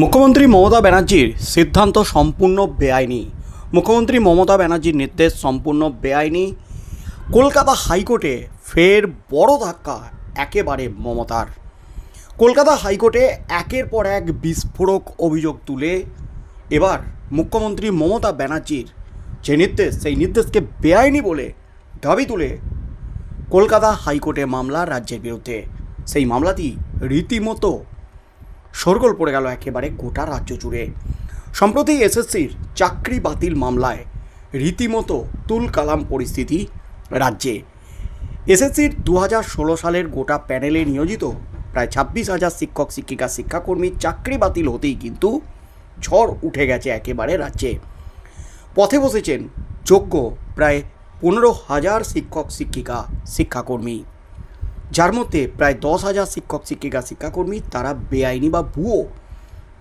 মুখ্যমন্ত্রী মমতা ব্যানার্জির সিদ্ধান্ত সম্পূর্ণ বেআইনি। মুখ্যমন্ত্রী মমতা ব্যানার্জির নির্দেশ সম্পূর্ণ বেআইনি। কলকাতা হাইকোর্টে ফের বড় ধাক্কা একেবারে মমতার। কলকাতা হাইকোর্টে একের পর এক বিস্ফোরক অভিযোগ তুলে। এবার মুখ্যমন্ত্রী মমতা ব্যানার্জির যে নির্দেশ, সেই নির্দেশকে বেআইনি বলে দাবি তুলে কলকাতা হাইকোর্টে মামলা রাজ্যের বিরুদ্ধে। সেই মামলাটি রীতিমতো শোরগোল পড়ে গেল একেবারে গোটা রাজ্য জুড়ে। সম্প্রতি এসএসসির চাকরি বাতিল মামলায় রীতিমতো তুল কালাম পরিস্থিতি রাজ্যে। এসএসসির দু হাজার ষোলো সালের গোটা প্যানেলে নিয়োজিত প্রায় ছাব্বিশ হাজার শিক্ষক, শিক্ষিকা শিক্ষাকর্মীর চাকরি বাতিল হতেই কিন্তু ঝড় উঠে গেছে একেবারে রাজ্যে। পথে বসেছেন যোগ্য প্রায় পনেরো হাজার শিক্ষক, শিক্ষিকা, শিক্ষাকর্মী। যার মধ্যে প্রায় দশ হাজার শিক্ষক, শিক্ষিকা, শিক্ষাকর্মী তারা বেআইনি বা ভুয়ো।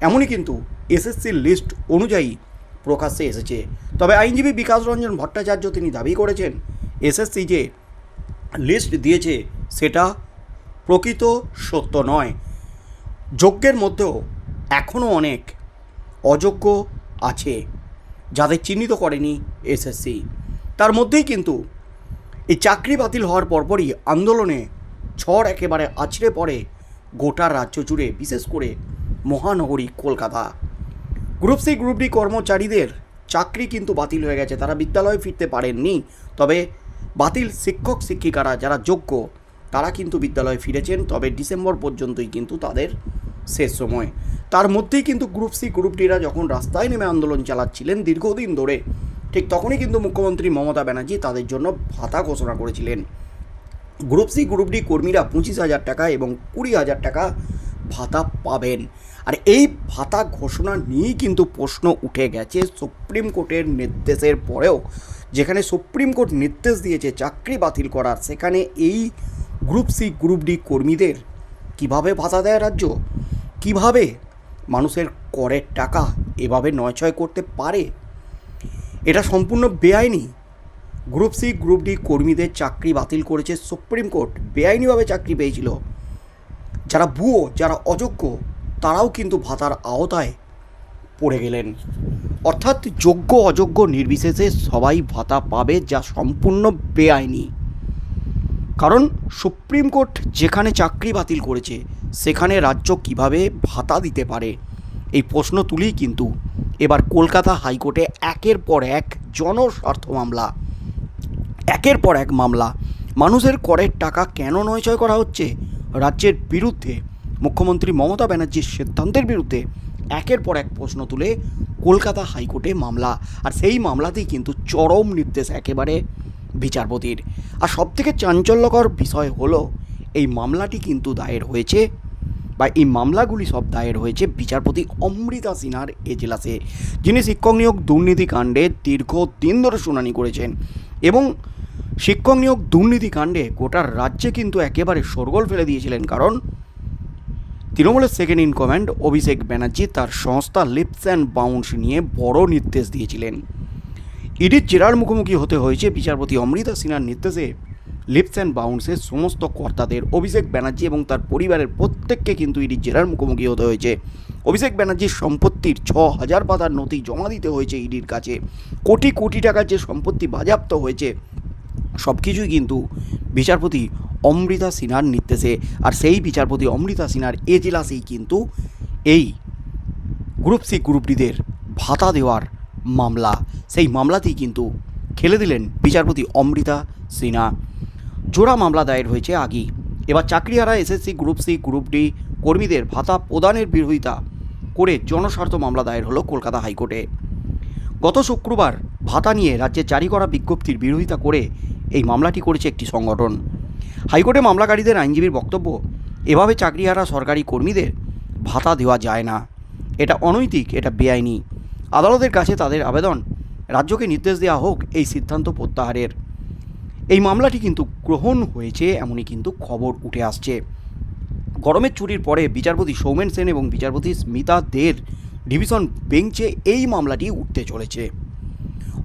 এমনই কিন্তু এসএসসির লিস্ট অনুযায়ী প্রকাশ্যে এসেছে। তবে আইনজীবী বিকাশ রঞ্জন ভট্টাচার্য তিনি দাবি করেছেন, এসএসসি যে লিস্ট দিয়েছে সেটা প্রকৃত সত্য নয়। যোগ্যের মধ্যেও এখনও অনেক অযোগ্য আছে যাদের চিহ্নিত করেনি এসএসসি। তার মধ্যেই কিন্তু এই চাকরি বাতিল হওয়ার পরপরই আন্দোলনে ঝড় একেবারে আছড়ে পড়ে গোটা রাজ্য জুড়ে, বিশেষ করে মহানগরী Kolkata. Group C, group D কর্মচারীদের চাকরি কিন্তু বাতিল হয়ে গেছে। তারা বিদ্যালয়ে ফিরতে পারেননি। তবে বাতিল শিক্ষক, শিক্ষিকারা যারা যোগ্য, তারা কিন্তু বিদ্যালয়ে ফিরেছেন। তবে ডিসেম্বর পর্যন্তই কিন্তু তাদের শেষ সময়। তার মধ্যেই কিন্তু গ্রুপ সি, গ্রুপ ডিরা যখন রাস্তায় নেমে আন্দোলন চালাচ্ছিলেন দীর্ঘদিন ধরে, ঠিক তখনই কিন্তু মুখ্যমন্ত্রী মমতা ব্যানার্জি তাদের জন্য ভাতা ঘোষণা করেছিলেন। গ্রুপ সি, গ্রুপ ডি কর্মীরা পঁচিশ হাজার টাকা এবং কুড়ি হাজার টাকা ভাতা পাবেন। আর এই ভাতা ঘোষণা নিয়েই কিন্তু প্রশ্ন উঠে গেছে সুপ্রিম কোর্টের নির্দেশের পরেও। যেখানে সুপ্রিম কোর্ট নির্দেশ দিয়েছে চাকরি বাতিল করার, সেখানে এই গ্রুপ সি, গ্রুপ ডি কর্মীদের কীভাবে ভাতা দেয় রাজ্য? কীভাবে মানুষের করের টাকা এভাবে নয়ছয় করতে পারে? এটা সম্পূর্ণ বেআইনি। গ্রুপ সি, গ্রুপ ডি কর্মীদের চাকরি বাতিল করেছে সুপ্রিম কোর্ট। বেআইনিভাবে চাকরি পেয়েছিল। যারা ভুয়ো, যারা অযোগ্য, তারাও কিন্তু ভাতার আওতায় পড়ে গেলেন। অর্থাৎ যোগ্য, অযোগ্য নির্বিশেষে সবাই ভাতা পাবে, যা সম্পূর্ণ বেআইনি। কারণ সুপ্রিম কোর্ট যেখানে চাকরি বাতিল করেছে, সেখানে রাজ্য কীভাবে ভাতা দিতে পারে? এই প্রশ্ন তুলেই কিন্তু এবার কলকাতা হাইকোর্টে একের পর এক জনস্বার্থ মামলা। একের পর এক মামলা। মানুষের করের টাকা কেন নয়চয় করা হচ্ছে? রাজ্যের বিরুদ্ধে। মুখ্যমন্ত্রী মমতা ব্যানার্জির সিদ্ধান্তের বিরুদ্ধে একের পর এক প্রশ্ন তুলে কলকাতা হাইকোর্টে মামলা। আর সেই মামলাতেই কিন্তু চরম নির্দেশ একেবারে বিচারপতির। আর সবথেকে চাঞ্চল্যকর বিষয় হলো, এই মামলাটি কিন্তু দায়ের হয়েছে বা এই মামলাগুলি সব দায়ের হয়েছে বিচারপতি অমৃতা সিনহার এজলাসে, যিনি শিক্ষক নিয়োগ দুর্নীতি কাণ্ডে দীর্ঘদিন ধরে শুনানি করেছেন। এবং শিক্ষক নিয়োগ দুর্নীতি কাণ্ডে গোটা রাজ্যে কিন্তু একেবারে শোরগোল ফেলে দিয়েছিলেন, কারণ তৃণমূলের second in command Abhishek Banerjee তার সংস্থা লিপস অ্যান্ড বাউন্স নিয়ে বড় নির্দেশ দিয়েছিলেন। ইডির জেরার মুখোমুখি হতে হয়েছে বিচারপতি অমৃতা সিনহার নির্দেশে লিপস অ্যান্ড বাউন্সের সমস্ত কর্তাদের অভিষেক ব্যানার্জি এবং তার পরিবারের প্রত্যেককে কিন্তু ইডির জেরার মুখোমুখি হতে হয়েছে। অভিষেক ব্যানার্জির সম্পত্তির ছ হাজার পাতার নথি জমা দিতে হয়েছে ইডির কাছে। কোটি কোটি টাকার যে সম্পত্তি বাজেয়াপ্ত হয়েছে সব কিছুই কিন্তু বিচারপতি অমৃতা সিনহার নির্দেশে। আর সেই বিচারপতি অমৃতা সিনহার এজলাসেই কিন্তু এই গ্রুপ সি গ্রুপ ডিদের ভাতা দেওয়ার মামলা। সেই মামলাতেই কিন্তু খেলে দিলেন বিচারপতি অমৃতা সিনহা। জোড়া মামলা দায়ের হয়েছে আগেই। এবার চাকরিহারা SSC group C group D কর্মীদের ভাতা প্রদানের বিরোধিতা করে জনস্বার্থ মামলা দায়ের হলো কলকাতা হাইকোর্টে। গত শুক্রবার ভাতা নিয়ে রাজ্যে জারি করা বিজ্ঞপ্তির বিরোধিতা করে এই মামলাটি করেছে একটি সংগঠন। হাইকোর্টে মামলাকারীদের আইনজীবীর বক্তব্য, এভাবে চাকরিহারা সরকারি কর্মীদের ভাতা দেওয়া যায় না। এটা অনৈতিক, এটা বেআইনি। আদালতের কাছে তাদের আবেদন। রাজ্যকে নির্দেশ দেওয়া হোক এই সিদ্ধান্ত প্রত্যাহারের। এই মামলাটি কিন্তু গ্রহণ হয়েছে, এমনই কিন্তু খবর উঠে আসছে। গরমের ছুটির পরে বিচারপতি সৌমেন সেন এবং বিচারপতি স্মিতা দের ডিভিশন বেঞ্চে এই মামলাটি উঠতে চলেছে।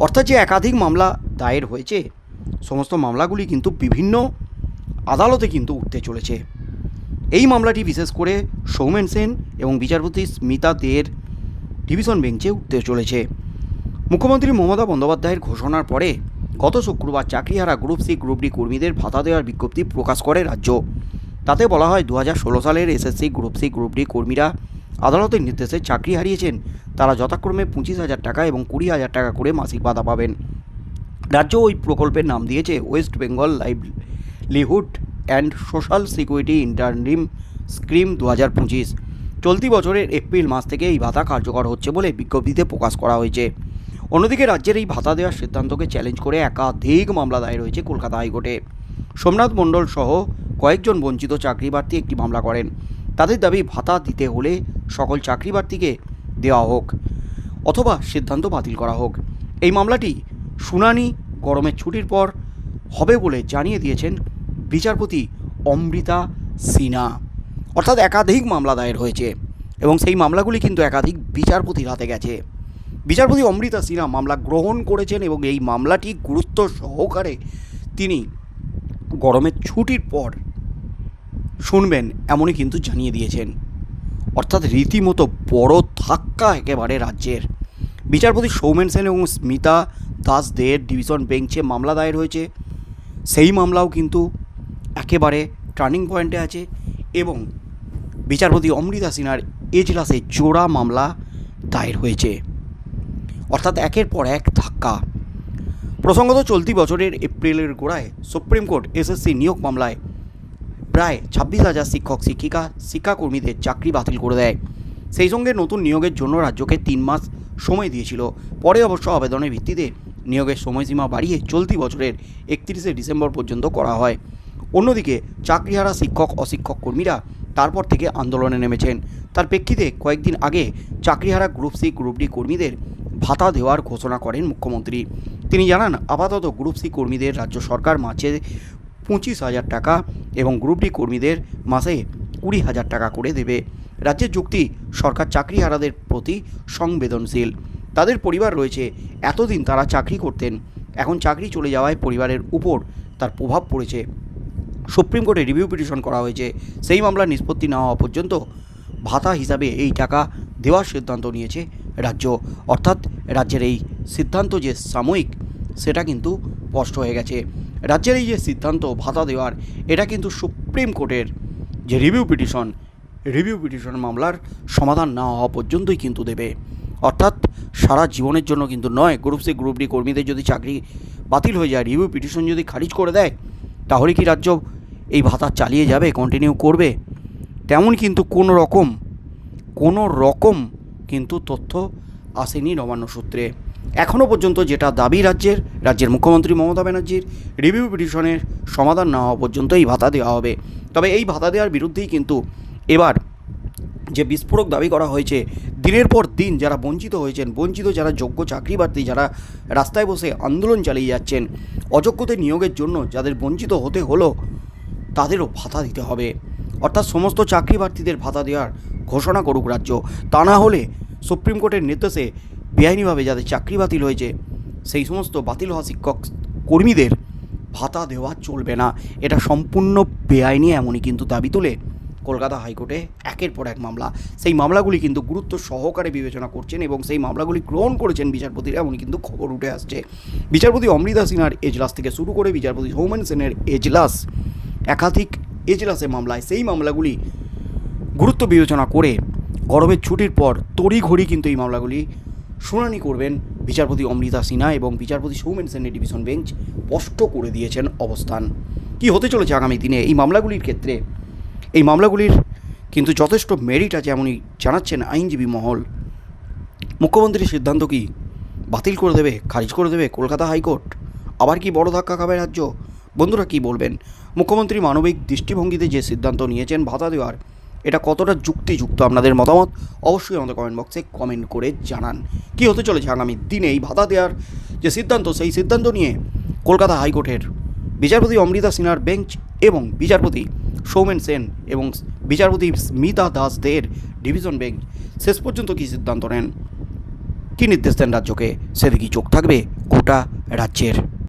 অর্থাৎ যে একাধিক মামলা দায়ের হয়েছে সমস্ত মামলাগুলি কিন্তু বিভিন্ন আদালতে কিন্তু উঠতে চলেছে। এই মামলাটি বিশেষ করে সৌমেন সেন এবং বিচারপতি স্মিতা দের ডিভিশন বেঞ্চে উঠতে চলেছে। মুখ্যমন্ত্রী মমতা বন্দ্যোপাধ্যায়ের ঘোষণার পরে গত শুক্রবার চাকরিহারা গ্রুপ সি, গ্রুপ ডি কর্মীদের ভাতা দেওয়ার বিজ্ঞপ্তি প্রকাশ করে রাজ্য। তাতে বলা হয় দু হাজার ষোলো সালের SSC, group C, group D কর্মীরা আদালতের নির্দেশে চাকরি হারিয়েছেন। তারা যথাক্রমে পঁচিশ হাজার টাকা এবং কুড়ি হাজার টাকা করে মাসিক ভাতা পাবেন। রাজ্য ওই প্রকল্পের নাম দিয়েছে West Bengal livelihood and social security interim scheme দু হাজার পঁচিশ। চলতি বছরের এপ্রিল মাস থেকে এই ভাতা কার্যকর হচ্ছে বলে বিজ্ঞপ্তিতে প্রকাশ করা হয়েছে। অন্যদিকে রাজ্যের এই ভাতা দেওয়ার সিদ্ধান্তকে চ্যালেঞ্জ করে একাধিক মামলা দায়ের হয়েছে কলকাতা হাইকোর্টে। সোমনাথ মণ্ডল সহ কয়েকজন বঞ্চিত চাকরি প্রার্থী একটি মামলা করেন। তাদের দাবি, ভাতা দিতে হলে সকল চাকরি প্রার্থীকে দেওয়া হোক অথবা সিদ্ধান্ত বাতিল করা হোক। এই মামলাটি শুনানি, গরমের ছুটির পর, হবে বলে জানিয়ে দিয়েছেন বিচারপতি অমৃতা সিনহা। অর্থাৎ একাধিক মামলা দায়ের হয়েছে এবং সেই মামলাগুলি কিন্তু একাধিক বিচারপতির হাতে গেছে। বিচারপতি অমৃতা সিনহা মামলা গ্রহণ করেছেন এবং এই মামলাটি গুরুত্ব সহকারে তিনি গরমের ছুটির পর শুনবেন এমনই কিন্তু জানিয়ে দিয়েছেন। অর্থাৎ রীতিমতো বড় ধাক্কা একেবারে রাজ্যের। বিচারপতি সৌমেন সেন এবং স্মিতা দাসদের ডিভিশন বেঞ্চে মামলা দায়ের হয়েছে। সেই মামলাও কিন্তু একেবারে টার্নিং পয়েন্টে আছে এবং বিচারপতি অমৃতা সিনহার এজলাসে জোড়া মামলা দায়ের হয়েছে। অর্থাৎ একের পর এক ধাক্কা। প্রসঙ্গত চলতি বছরের এপ্রিলের গোড়ায় সুপ্রিম কোর্ট এসএসসি নিয়োগ মামলায় প্রায় ছাব্বিশ হাজার শিক্ষক, শিক্ষিকা, শিক্ষাকর্মীদের চাকরি বাতিল করে দেয়। সেই সঙ্গে নতুন নিয়োগের জন্য রাজ্যকে তিন মাস সময় দিয়েছিল। পরে অবশ্য আবেদনের ভিত্তিতে নিয়োগের সময়সীমা বাড়িয়ে চলতি বছরের একত্রিশে ডিসেম্বর পর্যন্ত করা হয়। অন্যদিকে চাকরিহারা শিক্ষক, অশিক্ষক কর্মীরা তারপর থেকে আন্দোলনে নেমেছেন। তার প্রেক্ষিতে কয়েকদিন আগে চাকরিহারা গ্রুপ সি, গ্রুপ ডি কর্মীদের ভাতা দেওয়ার ঘোষণা করেন মুখ্যমন্ত্রী। তিনি জানান, আপাতত গ্রুপ সি কর্মীদের রাজ্য সরকার মাসে পঁচিশ হাজার টাকা এবং গ্রুপ ডি কর্মীদের মাসে কুড়ি হাজার টাকা করে দেবে। রাজ্যের যুক্তি, সরকার চাকরিহারাদের প্রতি সংবেদনশীল। তাদের পরিবার রয়েছে। এতদিন তারা চাকরি করতেন। এখন চাকরি চলে যাওয়ায় পরিবারের উপর তার প্রভাব পড়েছে। সুপ্রিম কোর্টে রিভিউ পিটিশন করা হয়েছে। সেই মামলার নিষ্পত্তি না হওয়া পর্যন্ত ভাতা হিসাবে এই টাকা দেওয়ার সিদ্ধান্ত নিয়েছে রাজ্য। অর্থাৎ রাজ্যের এই সিদ্ধান্ত যে সাময়িক, সেটা কিন্তু স্পষ্ট হয়ে গেছে। রাজ্যের এই যে সিদ্ধান্ত ভাতা দেওয়ার, এটা কিন্তু সুপ্রিম কোর্টের যে রিভিউ পিটিশন রিভিউ পিটিশন মামলার সমাধান না হওয়া পর্যন্তই কিন্তু দেবে। অর্থাৎ সারা জীবনের জন্য কিন্তু নয়। গ্রুপ সি গ্রুপ ডি কর্মীদের যদি চাকরি বাতিল হয়ে যায় রিভিউ পিটিশন যদি খারিজ করে দেয়, তাহলে কি রাজ্য এই ভাতা চালিয়ে যাবে কন্টিনিউ করবে? তেমন কিন্তু কোনো রকম কোনো রকম কিন্তু তথ্য আসেনি নবান্ন সূত্রে। এখনও পর্যন্ত যেটা দাবি রাজ্যের রাজ্যের মুখ্যমন্ত্রী মমতা ব্যানার্জির রিভিউ পিটিশনের সমাধান না হওয়া পর্যন্ত এই ভাতা দেওয়া হবে। তবে এই ভাতা দেওয়ার বিরুদ্ধেই কিন্তু এবার যে বিস্ফোরক দাবি করা হয়েছে, দিনের পর দিন যারা বঞ্চিত হয়েছেন, বঞ্চিত যারা যোগ্য চাকরি প্রার্থী যারা রাস্তায় বসে আন্দোলন চালিয়ে যাচ্ছেন, অযোগ্যদের নিয়োগের জন্য যাদের বঞ্চিত হতে হলো, তাদেরও ভাতা দিতে হবে। অর্থাৎ সমস্ত চাকরি প্রার্থীদের ভাতা দেওয়ার ঘোষণা করুক রাজ্য। তা না হলে সুপ্রিম কোর্টের নির্দেশে বেআইনিভাবে যাদের চাকরি বাতিল হয়েছে, সেই সমস্ত বাতিল হওয়া শিক্ষক কর্মীদের ভাতা দেওয়া চলবে না। এটা সম্পূর্ণ বেআইনি, এমনই কিন্তু দাবি তুলে কলকাতা হাইকোর্টে একের পর এক মামলা। সেই মামলাগুলি কিন্তু গুরুত্ব সহকারে বিবেচনা করছেন এবং সেই মামলাগুলি গ্রহণ করেছেন বিচারপতিরা এমনই কিন্তু খবর উঠে আসছে। বিচারপতি অমৃতা সিনহার এজলাস থেকে শুরু করে বিচারপতি সৌমেন সেনের এজলাস, একাধিক এজলাসে মামলায় সেই মামলাগুলি গুরুত্ব বিবেচনা করে গরমের ছুটির পর তড়িঘড়ি কিন্তু এই মামলাগুলি শুনানি করবেন বিচারপতি অমৃতা সিনহা এবং বিচারপতি সৌমেন সেনের ডিভিশন বেঞ্চ স্পষ্ট করে দিয়েছেন অবস্থান। কি হতে চলেছে আগামী দিনে? এই মামলাগুলির ক্ষেত্রে এই মামলাগুলির কিন্তু যথেষ্ট মেরিট আছে এমনই জানাচ্ছেন আইনজীবী মহল। মুখ্যমন্ত্রীর সিদ্ধান্ত কি বাতিল করে দেবে, খারিজ করে দেবে কলকাতা হাইকোর্ট? আবার কি বড় ধাক্কা খাবে রাজ্য? বন্ধুরা কি বলবেন? মুখ্যমন্ত্রী মানবিক দৃষ্টিভঙ্গিতে যে সিদ্ধান্ত নিয়েছেন ভাতা দেওয়ার, এটা কতটা যুক্তিযুক্ত আপনাদের মতামত? অবশ্যই আমাদের কমেন্ট বক্সে কমেন্ট করে জানান। কি হতে চলেছে আগামী দিনে এই ভাতা দেওয়ার যে সিদ্ধান্ত, সেই সিদ্ধান্ত নিয়ে কলকাতা হাইকোর্টের বিচারপতি অমৃতা সিনহার বেঞ্চ এবং বিচারপতি সৌমেন সেন এবং বিচারপতি স্মিতা দাস দের ডিভিশন বেঞ্চ শেষ পর্যন্ত কী সিদ্ধান্ত নেন? কী নির্দেশ দেন রাজ্যকে? সেদিকেই চোখ থাকবে গোটা রাজ্যের।